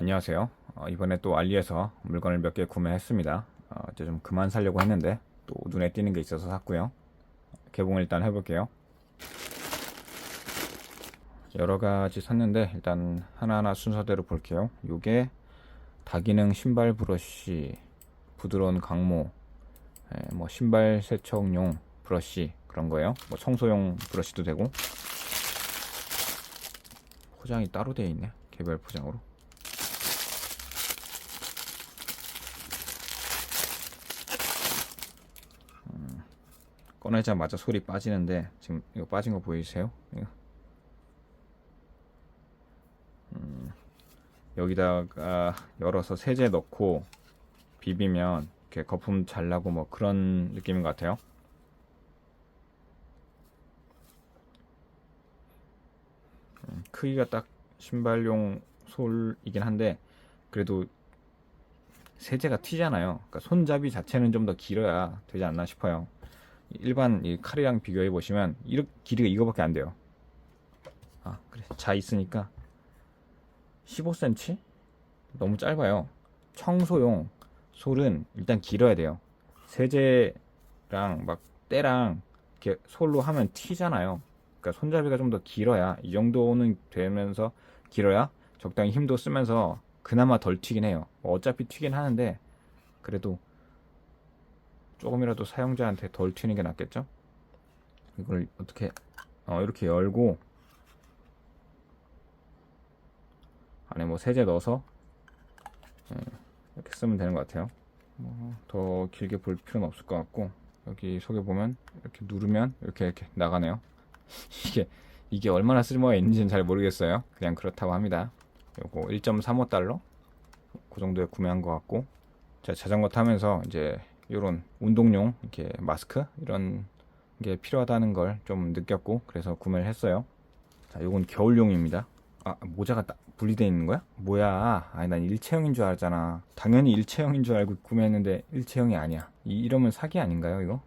안녕하세요. 어, 이번에 또 알리에서 물건을 몇 개 구매했습니다. 어, 이제 좀 그만 사려고 했는데 또 눈에 띄는 게 있어서 샀고요. 개봉을 일단 해볼게요. 여러 가지 샀는데 일단 하나하나 순서대로 볼게요. 요게 다기능 신발 브러쉬, 부드러운 강모, 예, 뭐 신발 세척용 브러쉬 그런 거예요. 뭐 청소용 브러쉬도 되고 포장이 따로 되어 있네. 개별 포장으로. 꺼내자마자 소리 빠지는데 지금 이거 빠진 거 보이세요? 음, 여기다가 열어서 세제 넣고 비비면 이렇게 거품 잘 나고 뭐 그런 느낌인 것 같아요. 음, 크기가 딱 신발용 솔이긴 한데 그래도 세제가 튀잖아요. 그러니까 손잡이 자체는 좀 더 길어야 되지 않나 싶어요. 일반 이 칼이랑 비교해 보시면 이렇게 길이가 이거밖에 안 돼요. 아 그래 자 있으니까 15cm 너무 짧아요. 청소용 솔은 일단 길어야 돼요. 세제랑 막 때랑 이렇게 솔로 하면 튀잖아요. 그러니까 손잡이가 좀 더 길어야 이 정도는 되면서 길어야 적당히 힘도 쓰면서 그나마 덜 튀긴 해요. 뭐 어차피 튀긴 하는데 그래도 조금이라도 사용자한테 덜 튀는 게 낫겠죠? 이걸 어떻게 어, 이렇게 열고 안에 뭐 세제 넣어서 예, 이렇게 쓰면 되는 것 같아요. 뭐더 길게 볼 필요는 없을 것 같고 여기 속에 보면 이렇게 누르면 이렇게 이렇게 나가네요. 이게 이게 얼마나 쓸모가 있는지는 잘 모르겠어요. 그냥 그렇다고 합니다. 요거 1.35달러 그 정도에 구매한 것 같고 제가 자전거 타면서 이제 이런 운동용 이렇게 마스크 이런 게 필요하다는 걸 좀 느꼈고 그래서 구매를 했어요. 자, 요건 겨울용입니다. 아, 모자가 딱 분리되어 있는 거야? 뭐야? 아니, 난 일체형인 줄 알았잖아. 당연히 일체형인 줄 알고 구매했는데 일체형이 아니야. 이, 이러면 사기 아닌가요, 이거?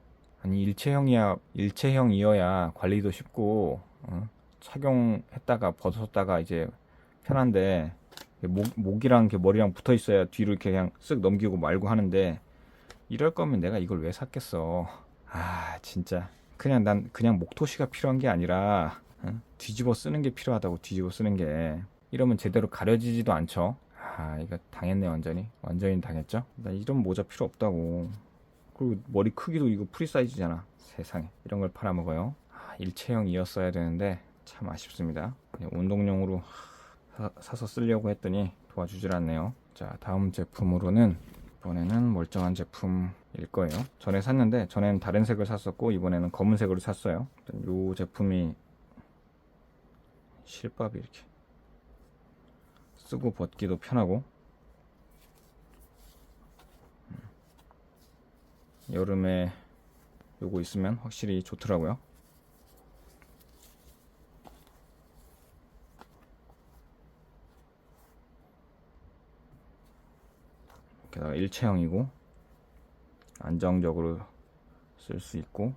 아니, 일체형이야, 일체형이어야 관리도 쉽고, 어? 착용했다가 벗었다가 이제 편한데, 목, 목이랑 이렇게 머리랑 붙어 있어야 뒤로 이렇게 그냥 쓱 넘기고 말고 하는데, 이럴 거면 내가 이걸 왜 샀겠어. 아, 진짜. 그냥 난 그냥 목토시가 필요한 게 아니라 응? 뒤집어 쓰는 게 필요하다고 뒤집어 쓰는 게 이러면 제대로 가려지지도 않죠. 아, 이거 당했네 완전히. 완전히 당했죠. 나 이런 모자 필요 없다고. 그리고 머리 크기도 이거 프리 사이즈잖아. 세상에. 이런 걸 팔아먹어요. 아, 일체형이었어야 되는데 참 아쉽습니다. 그냥 운동용으로 사, 사서 쓰려고 했더니 도와주질 않네요. 자, 다음 제품으로는 이번에는 멀쩡한 제품일 거예요. 전에 샀는데 전에는 다른 색을 샀었고 이번에는 검은색으로 샀어요. 요 제품이 실밥이 이렇게 쓰고 벗기도 편하고 음. 여름에 요거 있으면 확실히 좋더라고요. 게다가 일체형이고 안정적으로 쓸 수 있고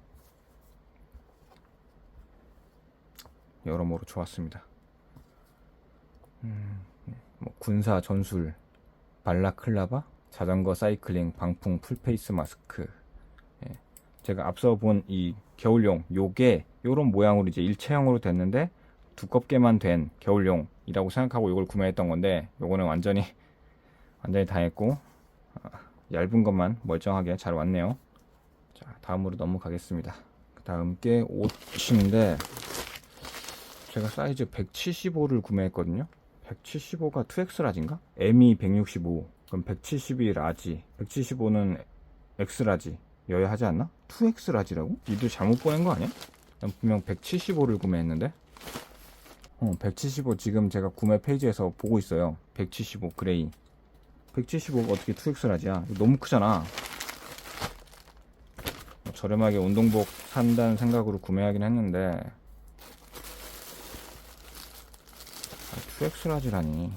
여러모로 좋았습니다. 음, 뭐 군사 전술 발라클라바 자전거 사이클링 방풍 풀페이스 마스크 예. 제가 앞서 본 이 겨울용 요게 요런 모양으로 이제 일체형으로 됐는데 두껍게만 된 겨울용이라고 생각하고 이걸 구매했던 건데 요거는 완전히 완전히 당했고 얇은 것만 멀쩡하게 잘 왔네요. 자, 다음으로 넘어가겠습니다. 그 다음 게 옷인데, 제가 사이즈 175를 구매했거든요. 175가 2X 라지인가? M이 165, 그럼 170이 라지, 175는 X 라지. 여야 하지 않나? 2X 라지라고? 니도 잘못 보낸 거 아니야? 난 분명 175를 구매했는데? 어, 175 지금 제가 구매 페이지에서 보고 있어요. 175 그레이. 175가 어떻게 2X 라지야? 이거 너무 크잖아. 뭐 저렴하게 운동복 산다는 생각으로 구매하긴 했는데 아, 2X 라지라니.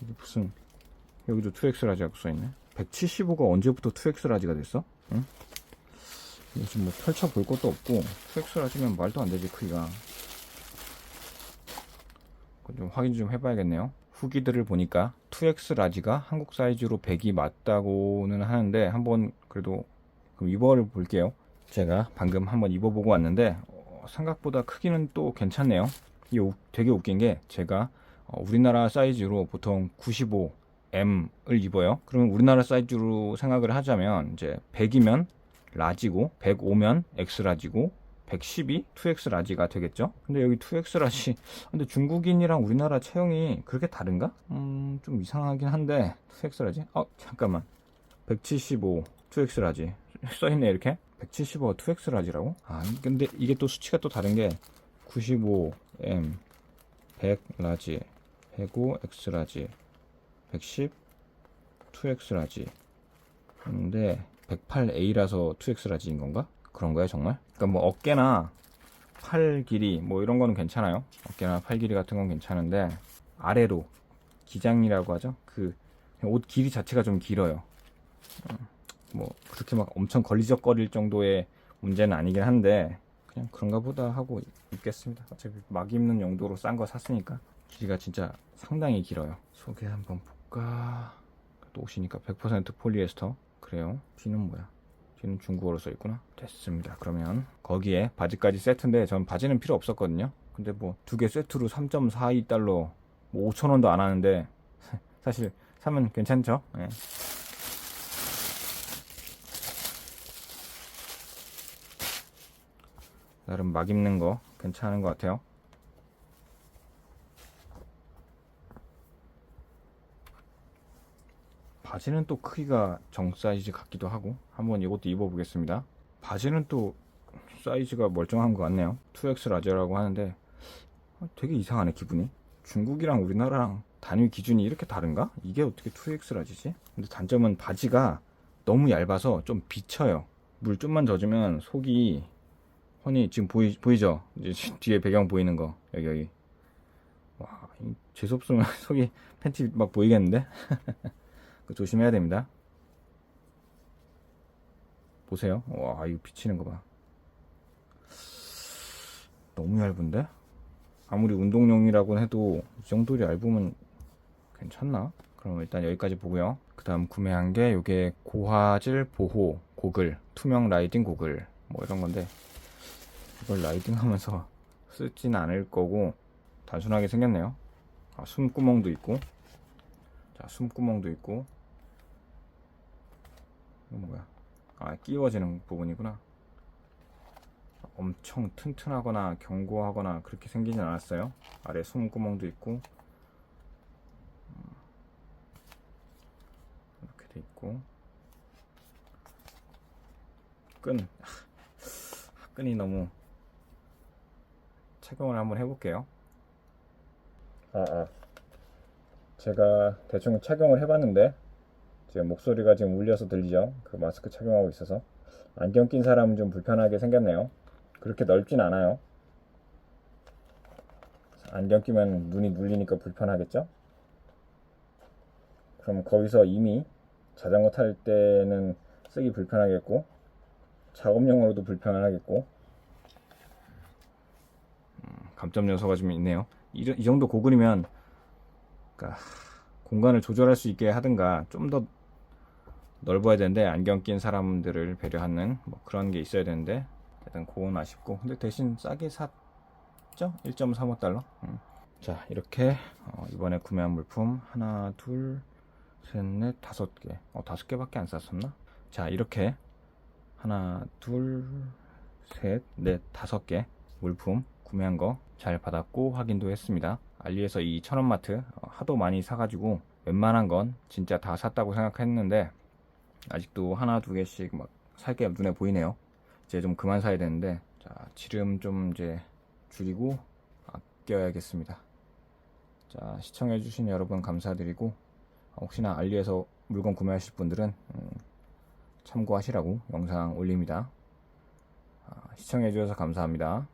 이게 무슨 여기도 2X 라지라고 써있네. 175가 언제부터 2X 라지가 됐어? 응? 요즘 뭐 펼쳐 볼 것도 없고 2X 라지면 말도 안 되지 크기가. 그거 좀 확인 좀 해봐야겠네요. 후기들을 보니까 2X 라지가 한국 사이즈로 100이 맞다고는 하는데 한번 그래도 그럼 입어를 볼게요. 제가 방금 한번 입어보고 왔는데 어, 생각보다 크기는 또 괜찮네요. 되게 웃긴 게 제가 어, 우리나라 사이즈로 보통 95M을 입어요. 그러면 우리나라 사이즈로 생각을 하자면 이제 100이면 라지고 105면 X 라지고 110이 2X 라지가 되겠죠? 근데 여기 2X 라지 근데 중국인이랑 우리나라 체형이 그렇게 다른가? 음, 좀 이상하긴 한데 2X 라지? 어, 잠깐만 175 2X 라지 써있네 이렇게 175가 2X 라지라고? 아 근데 이게 또 수치가 또 다른 게 95M 100 라지 105 X 라지 110 2X 라지 근데 108A라서 2X 라지인 건가? 그런 거야 정말? 그러니까 뭐 어깨나 팔 길이 뭐 이런 거는 괜찮아요. 어깨나 팔 길이 같은 건 괜찮은데 아래로 기장이라고 하죠. 그 옷 길이 자체가 좀 길어요. 음, 뭐 그렇게 막 엄청 걸리적거릴 정도의 문제는 아니긴 한데 그냥 그런가 보다 하고 입겠습니다. 어차피 막 입는 용도로 싼 거 샀으니까 길이가 진짜 상당히 길어요. 소개 한번 볼까? 또 옷이니까 100% 폴리에스터 그래요. 뒤는 뭐야? 뒤는 중국어로 써 있구나. 됐습니다. 그러면 거기에 바지까지 세트인데 전 바지는 필요 없었거든요. 근데 뭐 두 개 세트로 3.42달러 뭐 5천 원도 안 하는데 사실 사면 괜찮죠? 예. 나름 막 입는 거 괜찮은 것 같아요. 바지는 또 크기가 정 사이즈 같기도 하고 한번 이것도 입어보겠습니다. 바지는 또 사이즈가 멀쩡한 것 같네요. 2X 라지라고 하는데 어, 되게 이상하네 기분이. 중국이랑 우리나라랑 단위 기준이 이렇게 다른가? 이게 어떻게 2X 라지지? 근데 단점은 바지가 너무 얇아서 좀 비쳐요. 물 좀만 젖으면 속이 허니 지금 보이 보이죠? 이제 뒤에 배경 보이는 거 여기 여기. 와, 이 재수 없으면 속이 팬티 막 보이겠는데? 그거 조심해야 됩니다. 보세요. 와, 이거 비치는 거 봐. 너무 얇은데? 아무리 운동용이라고 해도 이 정도 얇으면 괜찮나? 그럼 일단 여기까지 보고요. 그 다음 구매한 게 요게 고화질 보호 고글, 투명 라이딩 고글 뭐 이런 건데 이걸 라이딩 하면서 쓰진 않을 거고 단순하게 생겼네요. 아, 숨구멍도 있고 자, 숨구멍도 있고 이건 뭐야? 아, 끼워지는 부분이구나. 엄청 튼튼하거나 견고하거나 그렇게 생기진 않았어요. 아래 숨구멍도 있고 음, 이렇게 돼 있고 끈 아, 끈이 너무 착용을 한번 해볼게요. 아, 아. 제가 대충 착용을 해봤는데 지금 목소리가 지금 울려서 들리죠? 그 마스크 착용하고 있어서 안경 낀 사람은 좀 불편하게 생겼네요. 그렇게 넓진 않아요. 안경 끼면 눈이 눌리니까 불편하겠죠? 그럼 거기서 이미 자전거 탈 때는 쓰기 불편하겠고 작업용으로도 불편하겠고 음, 감점 요소가 좀 있네요. 이, 이 정도 고글이면 그러니까 공간을 조절할 수 있게 하든가 좀더 넓어야 되는데 안경 낀 사람들을 배려하는 뭐 그런 게 있어야 되는데 일단 그건 아쉽고 근데 대신 싸게 샀죠? 1.35달러 음. 자 이렇게 어, 이번에 구매한 물품 하나 둘 셋 넷 다섯 개 어, 다섯 개밖에 안 샀었나? 자 이렇게 하나 둘 셋 넷 다섯 개 물품 구매한 거 잘 받았고 확인도 했습니다 알리에서 이 천원마트 어, 하도 많이 사가지고 웬만한 건 진짜 다 샀다고 생각했는데 아직도 하나 두 개씩 막 살 게 눈에 보이네요. 이제 좀 그만 사야 되는데 자 지름 좀 이제 줄이고 아껴야겠습니다. 자 시청해주신 여러분 감사드리고 혹시나 알리에서 물건 구매하실 분들은 음, 참고하시라고 영상 올립니다. 아, 시청해주셔서 감사합니다.